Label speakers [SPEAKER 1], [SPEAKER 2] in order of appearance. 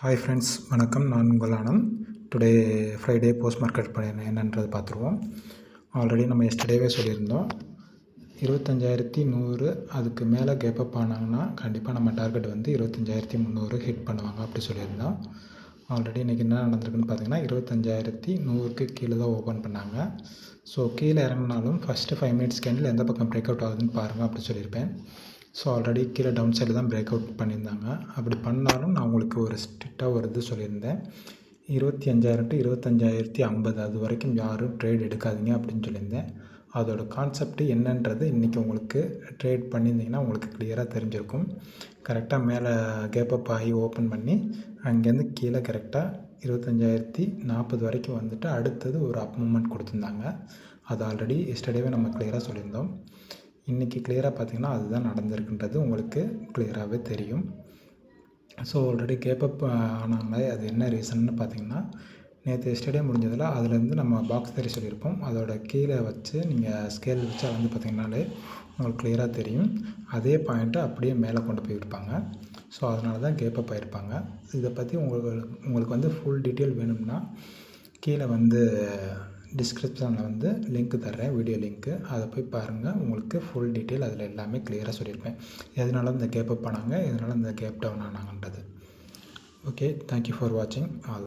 [SPEAKER 1] Hi friends வணக்கம். நான் உங்கள் Anand. Today Friday post market பண்ண என்னன்றது பார்த்துருவோம். ஆல்ரெடி நம்ம எஸ்டர்டேவே சொல்லியிருந்தோம். இருபத்தஞ்சாயிரத்தி நூறு அதுக்கு மேலே கேப் அப் ஆனாங்கன்னா கண்டிப்பாக நம்ம டார்கெட் வந்து இருபத்தஞ்சாயிரத்தி முந்நூறு ஹிட் பண்ணுவாங்க அப்படி சொல்லியிருந்தோம். ஆல்ரெடி இன்றைக்கி என்ன நடந்திருக்குன்னு பார்த்தீங்கன்னா இருபத்தஞ்சாயிரத்தி நூறுக்கு கீழே தான் ஓப்பன் பண்ணாங்க. ஸோ கீழே இறங்கினாலும் ஃபஸ்ட்டு ஃபைவ் மினிட்ஸ் கேண்டில் எந்த பக்கம் பிரேக் அவுட் ஆகுதுன்னு பாருங்கள் அப்படி சொல்லியிருப்பேன். ஸோ ஆல்ரெடி கீழே டவுன் சைடில் தான் பிரேக் அவுட் பண்ணியிருந்தாங்க. அப்படி பண்ணாலும் நான் உங்களுக்கு ஒரு ஸ்ட்ரிக்டாக ஒரு இது சொல்லியிருந்தேன். இருபத்தி அஞ்சாயிரம் டு இருபத்தஞ்சாயிரத்தி ஐம்பது அது வரைக்கும் யாரும் ட்ரேட் எடுக்காதீங்க அப்படின்னு சொல்லியிருந்தேன். அதோட கான்செப்ட் என்னன்றது இன்றைக்கி உங்களுக்கு ட்ரேட் பண்ணியிருந்தீங்கன்னா உங்களுக்கு கிளியராக தெரிஞ்சிருக்கும். கரெக்டாக மேலே கேப் அப் ஆகி ஓப்பன் பண்ணி அங்கேருந்து கீழே கரெக்டாக இருபத்தஞ்சாயிரத்தி நாற்பது வரைக்கும் வந்துட்டு அடுத்தது ஒரு அப் மூமெண்ட் கொடுத்துருந்தாங்க. அது ஆல்ரெடி எஸ்டர்டேவே நம்ம கிளியராக சொல்லியிருந்தோம். இன்றைக்கி கிளியராக பார்த்திங்கன்னா அதுதான் நடந்திருக்குன்றது. உங்களுக்கு கிளியராகவே தெரியும். ஸோ ஆல்ரெடி கேப்பப் ஆனாங்களே அது என்ன ரீசன்னு பார்த்திங்கன்னா நேற்று எஸ்டர்டே முடிஞ்சதில் அதுலேருந்து நம்ம பாக்ஸ் தெரிய சொல்லியிருப்போம். அதோட கீழே வச்சு நீங்கள் ஸ்கேல் வச்சு வந்து பார்த்திங்கனாலே உங்களுக்கு கிளியராக தெரியும். அதே பாயிண்ட்டை அப்படியே மேலே கொண்டு போயிருப்பாங்க ஸோ அதனால தான் கேப்பப் ஆகிருப்பாங்க இதை பற்றி உங்களுக்கு உங்களுக்கு வந்து ஃபுல் டீட்டெயில் வேணும்னா கீழே வந்து டிஸ்கிரிப்ஷனில் வந்து லிங்க் தர்றேன் வீடியோ லிங்க்கு அதை போய் பாருங்கள் உங்களுக்கு ஃபுல் டீட்டெயில் அதில் எல்லாமே கிளியராக சொல்லியிருப்பேன். எதனால இந்த கேப் அப் ஆனாங்க எதனால இந்த கேப் டவுன் ஆனாங்கன்றது. ஓகே தேங்க்யூ ஃபார் வாட்சிங் ஆல்